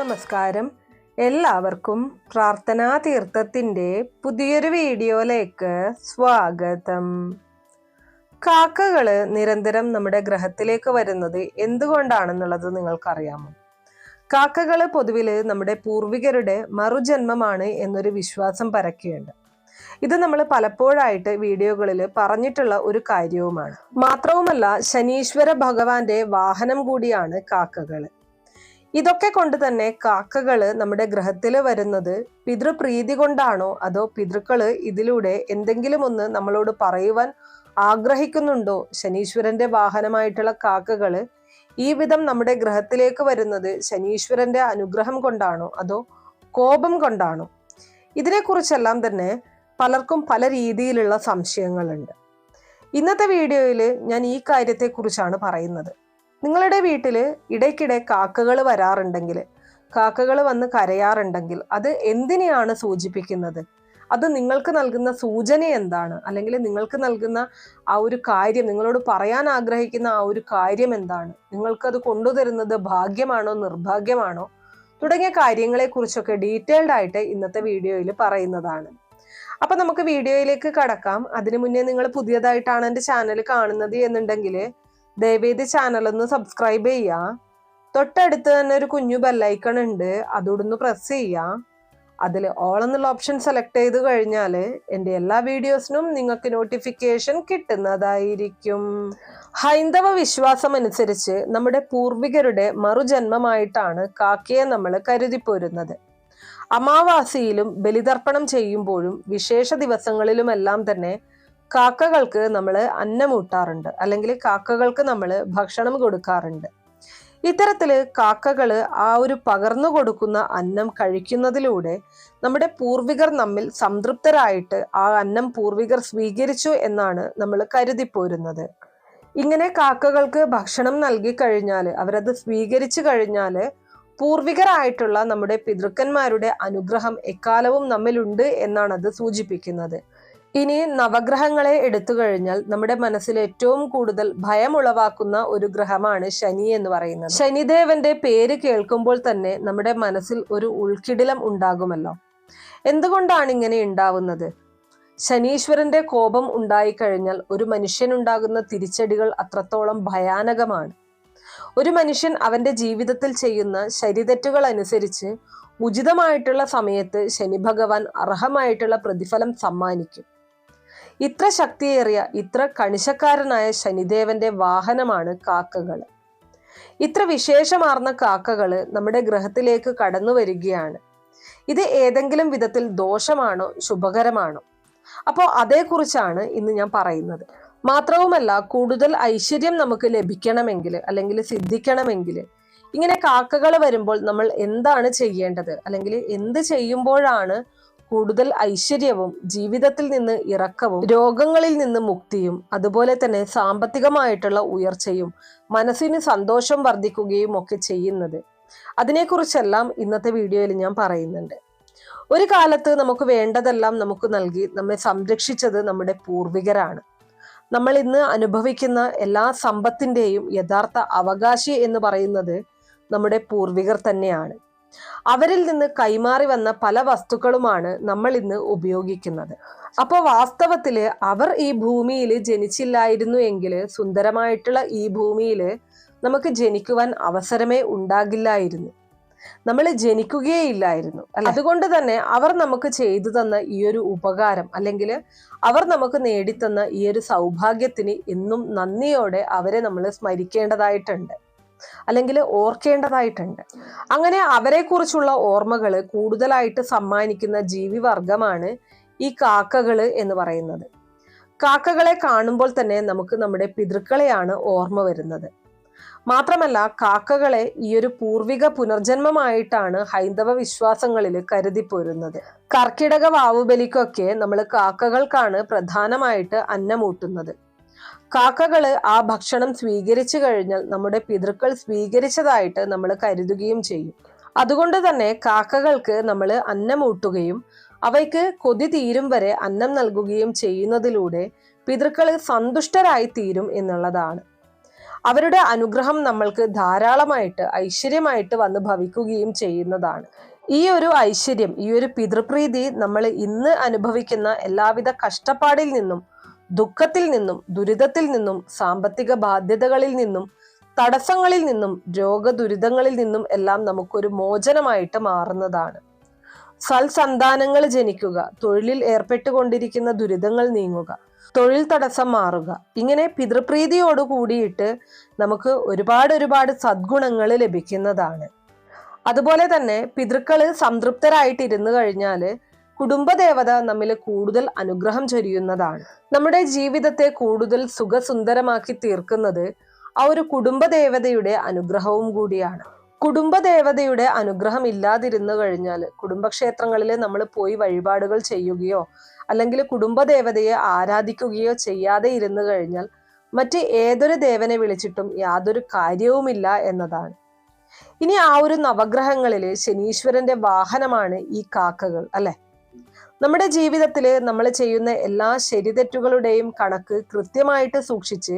നമസ്കാരം. എല്ലാവർക്കും പ്രാർത്ഥനാ തീർത്ഥത്തിന്റെ പുതിയൊരു വീഡിയോയിലേക്ക് സ്വാഗതം. കാക്കകൾ നിരന്തരം നമ്മുടെ ഗ്രഹത്തിലേക്ക് വരുന്നത് എന്തുകൊണ്ടാണെന്നുള്ളത് നിങ്ങൾക്കറിയാമോ? കാക്കകൾ പൊതുവിൽ നമ്മുടെ പൂർവികരുടെ മറുജന്മമാണ് എന്നൊരു വിശ്വാസം പരക്കുകയുണ്ട്. ഇത് നമ്മൾ പലപ്പോഴായിട്ട് വീഡിയോകളിൽ പറഞ്ഞിട്ടുള്ള ഒരു കാര്യവുമാണ്. മാത്രവുമല്ല ശനീശ്വര ഭഗവാന്റെ വാഹനം കൂടിയാണ് കാക്കകൾ ഇതൊക്കെ കൊണ്ട് തന്നെ കാക്കകൾ നമ്മുടെ ഗ്രഹത്തിൽ വരുന്നത് പിതൃപ്രീതി കൊണ്ടാണോ? അതോ പിതൃക്കൾ ഇതിലൂടെ എന്തെങ്കിലും ഒന്ന് നമ്മളോട് പറയുവാൻ ആഗ്രഹിക്കുന്നുണ്ടോ? ശനീശ്വരന്റെ വാഹനമായിട്ടുള്ള കാക്കകൾ ഈ വിധം നമ്മുടെ ഗ്രഹത്തിലേക്ക് വരുന്നത് ശനീശ്വരന്റെ അനുഗ്രഹം കൊണ്ടാണോ? അതോ കോപം കൊണ്ടാണോ? ഇതിനെക്കുറിച്ചെല്ലാം തന്നെ പലർക്കും പല രീതിയിലുള്ള സംശയങ്ങളുണ്ട്. ഇന്നത്തെ വീഡിയോയിൽ ഞാൻ ഈ കാര്യത്തെക്കുറിച്ചാണ് പറയുന്നത്. നിങ്ങളുടെ വീട്ടിൽ ഇടയ്ക്കിടെ കാക്കകൾ വരാറുണ്ടെങ്കിൽ കാക്കകൾ വന്ന് കരയാറുണ്ടെങ്കിൽ അത് എന്തിനെയാണ് സൂചിപ്പിക്കുന്നത്? അത് നിങ്ങൾക്ക് നൽകുന്ന സൂചന എന്താണ്? അല്ലെങ്കിൽ നിങ്ങൾക്ക് നൽകുന്ന ആ ഒരു കാര്യം നിങ്ങളോട് പറയാൻ ആഗ്രഹിക്കുന്ന ആ ഒരു കാര്യം എന്താണ്? നിങ്ങൾക്കത് കൊണ്ടുതരുന്നത് ഭാഗ്യമാണോ നിർഭാഗ്യമാണോ? തുടങ്ങിയ കാര്യങ്ങളെക്കുറിച്ചൊക്കെ ഡീറ്റെയിൽഡ് ആയിട്ട് ഇന്നത്തെ വീഡിയോയിൽ പറയുന്നതാണ്. അപ്പൊ നമുക്ക് വീഡിയോയിലേക്ക് കടക്കാം. അതിനു മുന്നേ നിങ്ങൾ പുതിയതായിട്ടാണ് എന്റെ ചാനൽ കാണുന്നത് എന്നുണ്ടെങ്കിൽ ദയവേദി ചാനൽ ഒന്ന് സബ്സ്ക്രൈബ് ചെയ്യുക തൊട്ടടുത്ത് തന്നെ ഒരു കുഞ്ഞു ബെല്ലൈക്കൺ ഉണ്ട്. അതോടൊന്ന് പ്രസ് ചെയ്യുക അതിൽ ഓൾ എന്നുള്ള ഓപ്ഷൻ സെലക്ട് ചെയ്ത് കഴിഞ്ഞാൽ എന്റെ എല്ലാ വീഡിയോസിനും നിങ്ങൾക്ക് നോട്ടിഫിക്കേഷൻ കിട്ടുന്നതായിരിക്കും. ഹൈന്ദവ വിശ്വാസം അനുസരിച്ച് നമ്മുടെ പൂർവികരുടെ മറുജന്മമായിട്ടാണ് കാക്കയെ നമ്മൾ കരുതിപ്പോരുന്നത് അമാവാസിയിലും ബലിതർപ്പണം ചെയ്യുമ്പോഴും വിശേഷ ദിവസങ്ങളിലുമെല്ലാം തന്നെ കാക്കകൾക്ക് നമ്മൾ അന്നമൂട്ടാറുണ്ട്. അല്ലെങ്കിൽ കാക്കകൾക്ക് നമ്മൾ ഭക്ഷണം കൊടുക്കാറുണ്ട്. ഇത്തരത്തിൽ കാക്കകൾ ആ ഒരു പകർന്നു കൊടുക്കുന്ന അന്നം കഴിക്കുന്നതിലൂടെ നമ്മുടെ പൂർവികർ നമ്മിൽ സംതൃപ്തരായിട്ട് ആ അന്നം പൂർവികർ സ്വീകരിച്ചു എന്നാണ് നമ്മൾ കരുതിപ്പോരുന്നത്. ഇങ്ങനെ കാക്കകൾക്ക് ഭക്ഷണം നൽകി കഴിഞ്ഞാൽ അവരത് സ്വീകരിച്ചു കഴിഞ്ഞാൽ പൂർവികരായിട്ടുള്ള നമ്മുടെ പിതൃക്കന്മാരുടെ അനുഗ്രഹം എക്കാലവും നമ്മിലുണ്ട് എന്നാണ് അത് സൂചിപ്പിക്കുന്നത്. ഇനി നവഗ്രഹങ്ങളെ എടുത്തു കഴിഞ്ഞാൽ നമ്മുടെ മനസ്സിൽ ഏറ്റവും കൂടുതൽ ഭയമുളവാക്കുന്ന ഒരു ഗ്രഹമാണ് ശനി എന്ന് പറയുന്നത്. ശനിദേവന്റെ പേര് കേൾക്കുമ്പോൾ തന്നെ നമ്മുടെ മനസ്സിൽ ഒരു ഉൾക്കിടിലം ഉണ്ടാകുമല്ലോ. എന്തുകൊണ്ടാണ് ഇങ്ങനെ ഉണ്ടാവുന്നത്? ശനീശ്വരന്റെ കോപം ഉണ്ടായിക്കഴിഞ്ഞാൽ ഒരു മനുഷ്യൻ ഉണ്ടാകുന്ന തിരിച്ചടികൾ അത്രത്തോളം ഭയാനകമാണ്. ഒരു മനുഷ്യൻ അവന്റെ ജീവിതത്തിൽ ചെയ്യുന്ന ശരിതെറ്റുകൾ അനുസരിച്ച് ഉചിതമായിട്ടുള്ള സമയത്ത് ശനി ഭഗവാൻ അർഹമായിട്ടുള്ള പ്രതിഫലം സമ്മാനിക്കും. ഇത്ര ശക്തിയേറിയ ഇത്ര കണിശക്കാരനായ ശനിദേവന്റെ വാഹനമാണ് കാക്കകൾ ഇത്ര വിശേഷമാർന്ന കാക്കകൾ നമ്മുടെ ഗ്രഹത്തിലേക്ക് കടന്നു വരികയാണ്. ഇത് ഏതെങ്കിലും വിധത്തിൽ ദോഷമാണോ ശുഭകരമാണോ? അപ്പോൾ അതേക്കുറിച്ചാണ് ഇന്ന് ഞാൻ പറയുന്നത്. മാത്രവുമല്ല കൂടുതൽ ഐശ്വര്യം നമുക്ക് ലഭിക്കണമെങ്കിൽ അല്ലെങ്കിൽ സിദ്ധിക്കണമെങ്കിൽ ഇങ്ങനെ കാക്കകൾ വരുമ്പോൾ നമ്മൾ എന്താണ് ചെയ്യേണ്ടത്? അല്ലെങ്കിൽ എന്ത് ചെയ്യുമ്പോഴാണ് കൂടുതൽ ഐശ്വര്യവും ജീവിതത്തിൽ നിന്ന് ഇറക്കവും രോഗങ്ങളിൽ നിന്ന് മുക്തിയും അതുപോലെ തന്നെ സാമ്പത്തികമായിട്ടുള്ള ഉയർച്ചയും മനസ്സിന് സന്തോഷം വർദ്ധിക്കുകയും ഒക്കെ ചെയ്യുന്നത്. അതിനെക്കുറിച്ചെല്ലാം ഇന്നത്തെ വീഡിയോയിൽ ഞാൻ പറയുന്നുണ്ട്. ഒരു കാലത്ത് നമുക്ക് വേണ്ടതെല്ലാം നമുക്ക് നൽകി നമ്മെ സംരക്ഷിച്ചത് നമ്മുടെ പൂർവികരാണ്. നമ്മൾ ഇന്ന് അനുഭവിക്കുന്ന എല്ലാ സമ്പത്തിന്റെയും യഥാർത്ഥ അവകാശി എന്ന് പറയുന്നത് നമ്മുടെ പൂർവികർ തന്നെയാണ്. അവരിൽ നിന്ന് കൈമാറി വന്ന പല വസ്തുക്കളുമാണ് നമ്മൾ ഇന്ന് ഉപയോഗിക്കുന്നത്. അപ്പോൾ വാസ്തവത്തിൽ അവർ ഈ ഭൂമിയിൽ ജനിച്ചില്ലായിരുന്നു എങ്കിൽ സുന്ദരമായിട്ടുള്ള ഈ ഭൂമിയിൽ നമുക്ക് ജനിക്കുവാൻ അവസരമേ ഉണ്ടാകില്ലായിരുന്നു. നമ്മൾ ജനിക്കുകയില്ലായിരുന്നു. അതുകൊണ്ട് തന്നെ അവർ നമുക്ക് ചെയ്തു തന്ന ഈ ഒരു ഉപകാരം അല്ലെങ്കിൽ അവർ നമുക്ക് നേടിത്തന്ന ഈ ഒരു സൗഭാഗ്യത്തിന് എന്നും നന്ദിയോടെ അവരെ നമ്മൾ സ്മരിക്കേണ്ടതായിട്ടുണ്ട്. അല്ലെങ്കിൽ ഓർക്കേണ്ടതായിട്ടുണ്ട്. അങ്ങനെ അവരെക്കുറിച്ചുള്ള ഓർമ്മകൾ കൂടുതലായിട്ട് സമ്മാനിക്കുന്ന ജീവിവർഗമാണ് ഈ കാക്കകൾ എന്ന് പറയുന്നത്. കാക്കകളെ കാണുമ്പോൾ തന്നെ നമുക്ക് നമ്മുടെ പിതൃക്കളെയാണ് ഓർമ്മ വരുന്നത്. മാത്രമല്ല കാക്കകളെ ഈ ഒരു പൂർവിക പുനർജന്മമായിട്ടാണ് ഹൈന്ദവ വിശ്വാസങ്ങളിൽ കരുതിപ്പോരുന്നത് കർക്കിടക വാവുബലിക്കൊക്കെ നമ്മൾ കാക്കകൾക്കാണ് പ്രധാനമായിട്ട് അന്നമൂട്ടുന്നത്. കാക്കകൾ ആ ഭക്ഷണം സ്വീകരിച്ചു കഴിഞ്ഞാൽ നമ്മുടെ പിതൃക്കൾ സ്വീകരിച്ചതായിട്ട് നമ്മൾ കരുതുകയും ചെയ്യും. അതുകൊണ്ട് തന്നെ കാക്കകൾക്ക് നമ്മൾ അന്നമൂട്ടുകയും അവയ്ക്ക് കൊതി തീരും വരെ അന്നം നൽകുകയും ചെയ്യുന്നതിലൂടെ പിതൃക്കൾ സന്തുഷ്ടരായി തീരും എന്നുള്ളതാണ്. അവരുടെ അനുഗ്രഹം നമ്മൾക്ക് ധാരാളമായിട്ട് ഐശ്വര്യമായിട്ട് വന്ന് ഭവിക്കുകയും ചെയ്യുന്നതാണ്. ഈ ഒരു ഐശ്വര്യം ഈ ഒരു പിതൃപ്രീതി നമ്മൾ ഇന്ന് അനുഭവിക്കുന്ന എല്ലാവിധ കഷ്ടപ്പാടിൽ നിന്നും ദുഃഖത്തിൽ നിന്നും ദുരിതത്തിൽ നിന്നും സാമ്പത്തിക ബാധ്യതകളിൽ നിന്നും തടസ്സങ്ങളിൽ നിന്നും രോഗദുരിതങ്ങളിൽ നിന്നും എല്ലാം നമുക്കൊരു മോചനമായിട്ട് മാറുന്നതാണ്. സൽസന്താനങ്ങൾ ജനിക്കുക തൊഴിലിൽ ഏർപ്പെട്ടുകൊണ്ടിരിക്കുന്ന ദുരിതങ്ങൾ നീങ്ങുക തൊഴിൽ തടസ്സം മാറുക ഇങ്ങനെ പിതൃപ്രീതിയോട് കൂടിയിട്ട് നമുക്ക് ഒരുപാട് ഒരുപാട് സദ്ഗുണങ്ങൾ ലഭിക്കുന്നതാണ്. അതുപോലെ തന്നെ പിതൃക്കൾ സംതൃപ്തരായിട്ടിരുന്നു കഴിഞ്ഞാൽ കുടുംബദേവത നമ്മിൽ കൂടുതൽ അനുഗ്രഹം ചൊരിയുന്നതാണ്. നമ്മുടെ ജീവിതത്തെ കൂടുതൽ സുഖസുന്ദരമാക്കി തീർക്കുന്നത് ആ ഒരു കുടുംബദേവതയുടെ അനുഗ്രഹവും കൂടിയാണ്. കുടുംബദേവതയുടെ അനുഗ്രഹം ഇല്ലാതിരുന്നു കഴിഞ്ഞാൽ കുടുംബക്ഷേത്രങ്ങളിൽ നമ്മൾ പോയി വഴിപാടുകൾ ചെയ്യുകയോ അല്ലെങ്കിൽ കുടുംബദേവതയെ ആരാധിക്കുകയോ ചെയ്യാതെ ഇരുന്നു കഴിഞ്ഞാൽ മറ്റ് ഏതൊരു ദേവനെ വിളിച്ചിട്ടും യാതൊരു കാര്യവുമില്ല എന്നതാണ്. ഇനി ആ ഒരു നവഗ്രഹങ്ങളിൽ ശനീശ്വരന്റെ വാഹനമാണ് ഈ കാക്കകൾ അല്ലെ? നമ്മുടെ ജീവിതത്തിൽ നമ്മൾ ചെയ്യുന്ന എല്ലാ ശരിതെറ്റുകളുടെയും കണക്ക് കൃത്യമായിട്ട് സൂക്ഷിച്ച്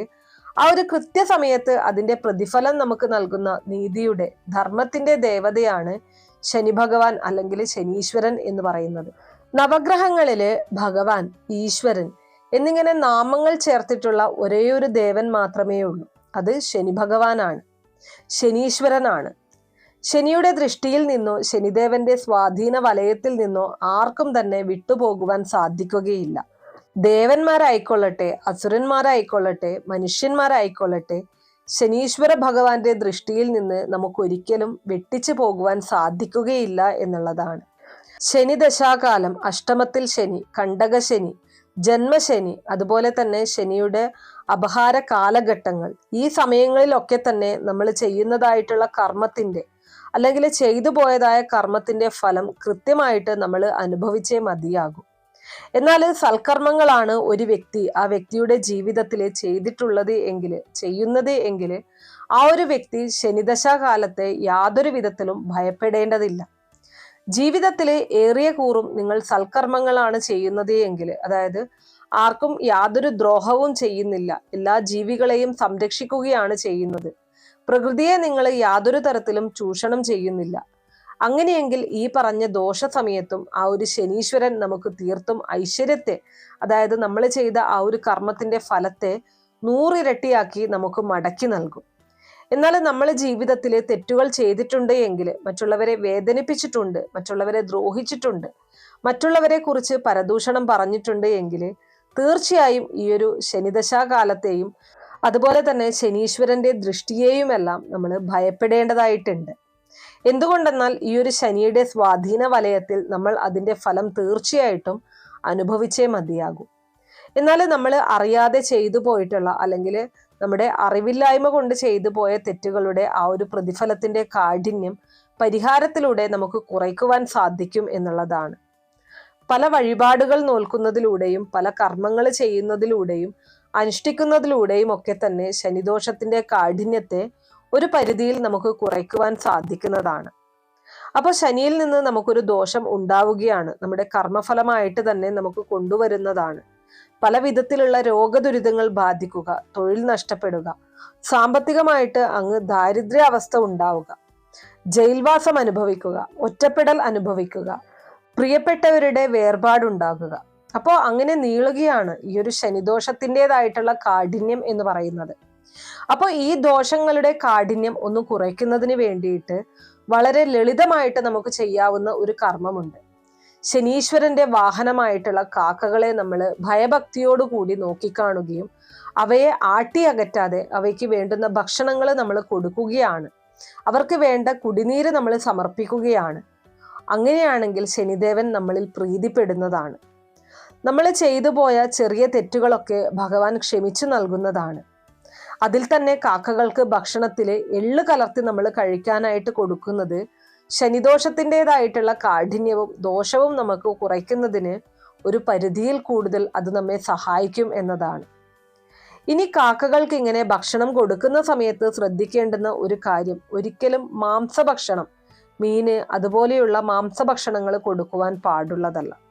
ആ ഒരു കൃത്യസമയത്ത് അതിന്റെ പ്രതിഫലം നമുക്ക് നൽകുന്ന നീതിയുടെ ധർമ്മത്തിന്റെ ദേവതയാണ് ശനി ഭഗവാൻ അല്ലെങ്കിൽ ശനീശ്വരൻ എന്ന് പറയുന്നത്. നവഗ്രഹങ്ങളിൽ ഭഗവാൻ ഈശ്വരൻ എന്നിങ്ങനെ നാമങ്ങൾ ചേർത്തിട്ടുള്ള ഒരേയൊരു ദേവൻ മാത്രമേ ഉള്ളൂ അത് ശനി ഭഗവാനാണ് ശനീശ്വരനാണ്. ശനിയുടെ ദൃഷ്ടിയിൽ നിന്നോ ശനിദേവന്റെ സ്വാധീന വലയത്തിൽ നിന്നോ ആർക്കും തന്നെ വിട്ടുപോകുവാൻ സാധിക്കുകയില്ല. ദേവന്മാരായിക്കൊള്ളട്ടെ അസുരന്മാരായിക്കൊള്ളട്ടെ മനുഷ്യന്മാരായിക്കൊള്ളട്ടെ ശനീശ്വര ഭഗവാന്റെ ദൃഷ്ടിയിൽ നിന്ന് നമുക്കൊരിക്കലും വെട്ടിച്ചു പോകുവാൻ സാധിക്കുകയില്ല എന്നുള്ളതാണ്. ശനി ദശാകാലം അഷ്ടമത്തിൽ ശനി കണ്ടകശനി ജന്മശനി അതുപോലെ തന്നെ ശനിയുടെ അപഹാര കാലഘട്ടങ്ങൾ ഈ സമയങ്ങളിലൊക്കെ തന്നെ നമ്മൾ ചെയ്യുന്നതായിട്ടുള്ള കർമ്മത്തിന്റെ അല്ലെങ്കിൽ ചെയ്തു പോയതായ കർമ്മത്തിന്റെ ഫലം കൃത്യമായിട്ട് നമ്മൾ അനുഭവിച്ചേ മതിയാകും. എന്നാൽ സൽക്കർമ്മങ്ങളാണ് ഒരു വ്യക്തി ആ വ്യക്തിയുടെ ജീവിതത്തിൽ ചെയ്തിട്ടുള്ളത് എങ്കിൽ ചെയ്യുന്നത് എങ്കിൽ ആ ഒരു വ്യക്തി ശനിദശാകാലത്തെ യാതൊരു വിധത്തിലും ഭയപ്പെടേണ്ടതില്ല. ജീവിതത്തിൽ ഏറിയ കൂറും നിങ്ങൾ സൽക്കർമ്മങ്ങളാണ് ചെയ്യുന്നത് എങ്കിൽ അതായത് ആർക്കും യാതൊരു ദ്രോഹവും ചെയ്യുന്നില്ല. എല്ലാ ജീവികളെയും സംരക്ഷിക്കുകയാണ് ചെയ്യുന്നത്. പ്രകൃതിയെ നിങ്ങൾ യാതൊരു തരത്തിലും ചൂഷണം ചെയ്യുന്നില്ല. അങ്ങനെയെങ്കിൽ ഈ പറഞ്ഞ ദോഷ സമയത്തും ആ ഒരു ശനീശ്വരൻ നമുക്ക് തീർത്തും ഐശ്വര്യത്തെ അതായത് നമ്മൾ ചെയ്ത ആ ഒരു കർമ്മത്തിന്റെ ഫലത്തെ നൂറിരട്ടിയാക്കി നമുക്ക് മടക്കി നൽകും. എന്നാൽ നമ്മൾ ജീവിതത്തിൽ തെറ്റുകൾ ചെയ്തിട്ടുണ്ട് എങ്കിൽ മറ്റുള്ളവരെ വേദനിപ്പിച്ചിട്ടുണ്ട് മറ്റുള്ളവരെ ദ്രോഹിച്ചിട്ടുണ്ട് മറ്റുള്ളവരെ കുറിച്ച് പരദൂഷണം പറഞ്ഞിട്ടുണ്ട് എങ്കിൽ തീർച്ചയായും ഈ ഒരു ശനിദശാകാലത്തെയും അതുപോലെ തന്നെ ശനീശ്വരന്റെ ദൃഷ്ടിയെയുമെല്ലാം നമ്മൾ ഭയപ്പെടേണ്ടതായിട്ടുണ്ട്. എന്തുകൊണ്ടെന്നാൽ ഈ ഒരു ശനിയുടെ സ്വാധീന വലയത്തിൽ നമ്മൾ അതിന്റെ ഫലം തീർച്ചയായിട്ടും അനുഭവിച്ചേ മതിയാകൂ. എന്നാൽ നമ്മൾ അറിയാതെ ചെയ്തു പോയിട്ടുള്ള അല്ലെങ്കിൽ നമ്മുടെ അറിവില്ലായ്മ കൊണ്ട് ചെയ്തു പോയ തെറ്റുകളുടെ ആ ഒരു പ്രതിഫലത്തിന്റെ കാഠിന്യം പരിഹാരത്തിലൂടെ നമുക്ക് കുറയ്ക്കുവാൻ സാധിക്കും എന്നുള്ളതാണ്. പല വഴിപാടുകൾ നോൽക്കുന്നതിലൂടെയും പല കർമ്മങ്ങൾ ചെയ്യുന്നതിലൂടെയും അനുഷ്ഠിക്കുന്നതിലൂടെയും ഒക്കെ തന്നെ ശനിദോഷത്തിന്റെ കാഠിന്യത്തെ ഒരു പരിധിയിൽ നമുക്ക് കുറയ്ക്കുവാൻ സാധിക്കുന്നതാണ്. അപ്പോൾ ശനിയിൽ നിന്ന് നമുക്കൊരു ദോഷം ഉണ്ടാവുകയാണ്. നമ്മുടെ കർമ്മഫലമായിട്ട് തന്നെ നമുക്ക് കൊണ്ടുവരുന്നതാണ്. പല വിധത്തിലുള്ള രോഗദുരിതങ്ങൾ ബാധിക്കുക തൊഴിൽ നഷ്ടപ്പെടുക സാമ്പത്തികമായിട്ട് അങ്ങ് ദാരിദ്ര്യാവസ്ഥ ഉണ്ടാവുക ജയിൽവാസം അനുഭവിക്കുക ഒറ്റപ്പെടൽ അനുഭവിക്കുക പ്രിയപ്പെട്ടവരുടെ വേർപാടുണ്ടാകുക അപ്പോൾ അങ്ങനെ നീളുകയാണ് ഈ ഒരു ശനിദോഷത്തിന്റെതായിട്ടുള്ള കാഠിന്യം എന്ന് പറയുന്നത്. അപ്പോൾ ഈ ദോഷങ്ങളുടെ കാഠിന്യം ഒന്ന് കുറയ്ക്കുന്നതിന് വേണ്ടിയിട്ട് വളരെ ലളിതമായിട്ട് നമുക്ക് ചെയ്യാവുന്ന ഒരു കർമ്മമുണ്ട്. ശനീശ്വരന്റെ വാഹനമായിട്ടുള്ള കാക്കകളെ നമ്മൾ ഭയഭക്തിയോടുകൂടി നോക്കിക്കാണുകയും അവയെ ആട്ടി അകറ്റാതെ അവയ്ക്ക് വേണ്ടുന്ന ഭക്ഷണങ്ങൾ നമ്മൾ കൊടുക്കുകയാണ്. അവർക്ക് വേണ്ട കുടിനീര് നമ്മൾ സമർപ്പിക്കുകയാണ്. അങ്ങനെയാണെങ്കിൽ ശനിദേവൻ നമ്മളിൽ പ്രീതിപ്പെടുന്നതാണ്. നമ്മൾ ചെയ്തു പോയ ചെറിയ തെറ്റുകളൊക്കെ ഭഗവാൻ ക്ഷമിച്ചു നൽകുന്നതാണ്. അതിൽ തന്നെ കാക്കകൾക്ക് ഭക്ഷണത്തിൽ എള്ള് കലർത്തി നമ്മൾ കഴിക്കാനായിട്ട് കൊടുക്കുന്നത് ശനിദോഷത്തിന്റെതായിട്ടുള്ള കാഠിന്യവും ദോഷവും നമുക്ക് കുറയ്ക്കുന്നതിന് ഒരു പരിധിയിൽ കൂടുതൽ അത് നമ്മെ സഹായിക്കും എന്നതാണ്. ഇനി കാക്കകൾക്ക് ഇങ്ങനെ ഭക്ഷണം കൊടുക്കുന്ന സമയത്ത് ശ്രദ്ധിക്കേണ്ടുന്ന ഒരു കാര്യം ഒരിക്കലും മാംസഭക്ഷണം മീന് അതുപോലെയുള്ള മാംസഭക്ഷണങ്ങൾ കൊടുക്കുവാൻ പാടുള്ളതല്ല.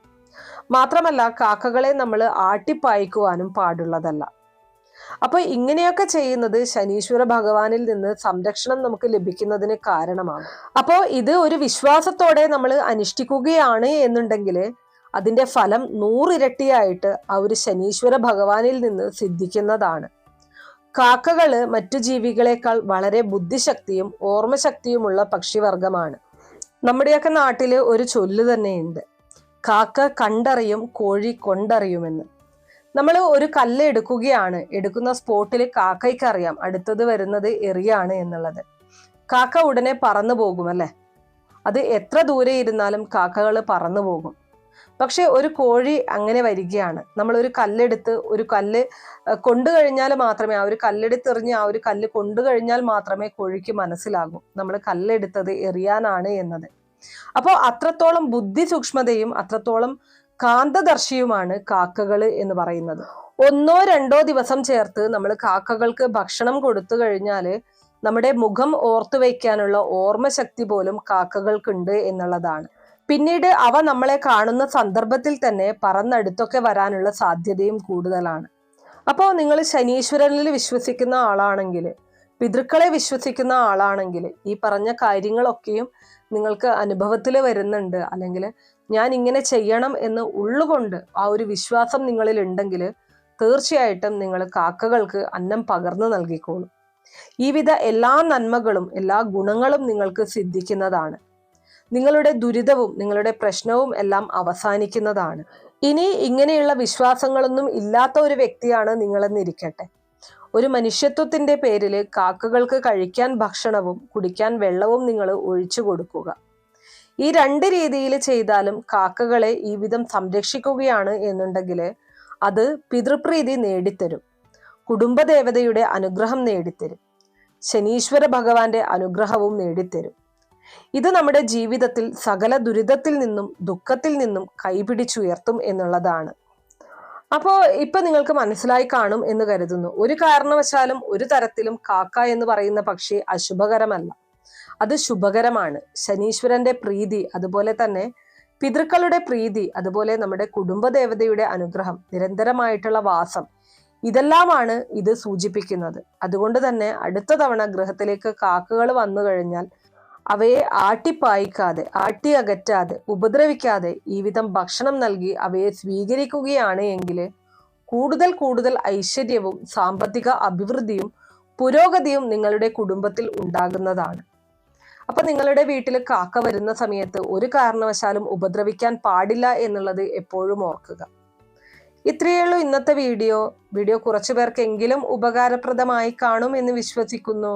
മാത്രമല്ല കാക്കകളെ നമ്മൾ ആട്ടിപ്പായിക്കുവാനും പാടുള്ളതല്ല. അപ്പോൾ ഇങ്ങനെയൊക്കെ ചെയ്യുന്നത് ശനീശ്വര ഭഗവാനിൽ നിന്ന് സംരക്ഷണം നമുക്ക് ലഭിക്കുന്നതിന് കാരണമാണ്. അപ്പോൾ ഇത് ഒരു വിശ്വാസത്തോടെ നമ്മൾ അനുഷ്ഠിക്കുകയാണ് എന്നുണ്ടെങ്കിൽ അതിന്റെ ഫലം നൂറിരട്ടിയായിട്ട് ആ ഒരു ശനീശ്വര ഭഗവാനിൽ നിന്ന് സിദ്ധിക്കുന്നതാണ്. കാക്കകൾ മറ്റു ജീവികളെക്കാൾ വളരെ ബുദ്ധിശക്തിയും ഓർമ്മശക്തിയുമുള്ള പക്ഷിവർഗമാണ് നമ്മുടെയൊക്കെ നാട്ടിൽ ഒരു ചൊല്ല് തന്നെയുണ്ട്. കാക്ക കണ്ടറിയും കോഴി കൊണ്ടറിയുമെന്ന്. നമ്മൾ ഒരു കല്ല് എടുക്കുകയാണ്. എടുക്കുന്ന സ്പോട്ടിൽ കാക്കയ്ക്ക് അറിയാം അടുത്തത് വരുന്നത് എറിയാണ് എന്നുള്ളത്. കാക്ക ഉടനെ പറന്നു പോകും അല്ലേ? അത് എത്ര ദൂരെ ഇരുന്നാലും കാക്കകൾ പറന്നു പോകും. പക്ഷെ ഒരു കോഴി അങ്ങനെ വരികയാണ്. നമ്മൾ ഒരു കല്ലെടുത്ത് ഒരു കല്ല് കൊണ്ടു കഴിഞ്ഞാൽ മാത്രമേ ആ ഒരു കല്ലെടുത്തെറിഞ്ഞ് ആ ഒരു കല്ല് കൊണ്ടു കഴിഞ്ഞാൽ മാത്രമേ കോഴിക്ക് മനസ്സിലാകൂ. നമ്മൾ കല്ലെടുത്തത് എറിയാനാണ് എന്നത്. അപ്പോൾ അത്രത്തോളം ബുദ്ധി സൂക്ഷ്മതയും അത്രത്തോളം കാന്തദർശിയുമാണ് കാക്കകൾ എന്ന് പറയുന്നത്. ഒന്നോ രണ്ടോ ദിവസം ചേർത്ത് നമ്മൾ കാക്കകൾക്ക് ഭക്ഷണം കൊടുത്തു കഴിഞ്ഞാൽ നമ്മുടെ മുഖം ഓർത്തു വയ്ക്കാനുള്ള ഓർമ്മശക്തി പോലും കാക്കകൾക്കുണ്ട് എന്നുള്ളതാണ്. പിന്നീട് അവ നമ്മളെ കാണുന്ന സന്ദർഭത്തിൽ തന്നെ പറന്നടുത്തൊക്കെ വരാനുള്ള സാധ്യതയും കൂടുതലാണ്. അപ്പോൾ നിങ്ങൾ ശനീശ്വരനിൽ വിശ്വസിക്കുന്ന ആളാണെങ്കിൽ പിതൃക്കളെ വിശ്വസിക്കുന്ന ആളാണെങ്കിൽ ഈ പറഞ്ഞ കാര്യങ്ങളൊക്കെയും നിങ്ങൾക്ക് അനുഭവത്തിൽ വരുന്നുണ്ട്. അല്ലെങ്കിൽ ഞാൻ ഇങ്ങനെ ചെയ്യണം എന്ന് ഉള്ളുകൊണ്ട് ആ ഒരു വിശ്വാസം നിങ്ങളിൽ ഉണ്ടെങ്കിൽ തീർച്ചയായിട്ടും നിങ്ങൾ കാക്കകൾക്ക് അന്നം പകർന്നു നൽകിക്കോളും. ഈ വിധ എല്ലാ നന്മകളും എല്ലാ ഗുണങ്ങളും നിങ്ങൾക്ക് സിദ്ധിക്കുന്നതാണ്. നിങ്ങളുടെ ദുരിതവും നിങ്ങളുടെ പ്രശ്നവും എല്ലാം അവസാനിക്കുന്നതാണ്. ഇനി ഇങ്ങനെയുള്ള വിശ്വാസങ്ങളൊന്നും ഇല്ലാത്ത ഒരു വ്യക്തിയാണ് നിങ്ങളെന്നിരിക്കട്ടെ. ഒരു മനുഷ്യത്വത്തിന്റെ പേരിൽ കാക്കകൾക്ക് കഴിക്കാൻ ഭക്ഷണവും കുടിക്കാൻ വെള്ളവും നിങ്ങൾ ഒഴിച്ചു കൊടുക്കുക. ഈ രണ്ട് രീതിയിൽ ചെയ്താലും കാക്കകളെ ഈ വിധം സംരക്ഷിക്കുകയാണ് എന്നുണ്ടെങ്കിൽ അത് പിതൃപ്രീതി നേടിത്തരും. കുടുംബദേവതയുടെ അനുഗ്രഹം നേടിത്തരും. ശനീശ്വര ഭഗവാന്റെ അനുഗ്രഹവും നേടിത്തരും. ഇത് നമ്മുടെ ജീവിതത്തിൽ സകല ദുരിതത്തിൽ നിന്നും ദുഃഖത്തിൽ നിന്നും കൈപിടിച്ചുയർത്തും എന്നുള്ളതാണ്. അപ്പോൾ ഇപ്പൊ നിങ്ങൾക്ക് മനസ്സിലായി കാണും എന്ന് കരുതുന്നു. ഒരു കാരണവശാലും ഒരു തരത്തിലും കാക്ക എന്ന് പറയുന്ന പക്ഷി അശുഭകരമല്ല. അത് ശുഭകരമാണ്. ശനീശ്വരന്റെ പ്രീതി അതുപോലെ തന്നെ പിതൃക്കളുടെ പ്രീതി അതുപോലെ നമ്മുടെ കുടുംബദേവതയുടെ അനുഗ്രഹം നിരന്തരമായിട്ടുള്ള വാസം ഇതെല്ലാമാണ് ഇത് സൂചിപ്പിക്കുന്നത്. അതുകൊണ്ട് തന്നെ അടുത്ത തവണ ഗൃഹത്തിലേക്ക് കാക്കകൾ വന്നു കഴിഞ്ഞാൽ അവയെ ആട്ടിപ്പായിക്കാതെ ആട്ടി അകറ്റാതെ ഉപദ്രവിക്കാതെ ഈ വിധം ഭക്ഷണം നൽകി അവയെ സ്വീകരിക്കുകയാണ് എങ്കിൽ കൂടുതൽ കൂടുതൽ ഐശ്വര്യവും സാമ്പത്തിക അഭിവൃദ്ധിയും പുരോഗതിയും നിങ്ങളുടെ കുടുംബത്തിൽ ഉണ്ടാകുന്നതാണ്. അപ്പൊ നിങ്ങളുടെ വീട്ടിൽ കാക്ക വരുന്ന സമയത്ത് ഒരു കാരണവശാലും ഉപദ്രവിക്കാൻ പാടില്ല എന്നുള്ളത് എപ്പോഴും ഓർക്കുക. ഇത്രയേ ഉള്ളൂ ഇന്നത്തെ വീഡിയോ. വീഡിയോ കുറച്ചു പേർക്കെങ്കിലും ഉപകാരപ്രദമായി കാണും എന്ന് വിശ്വസിക്കുന്നു.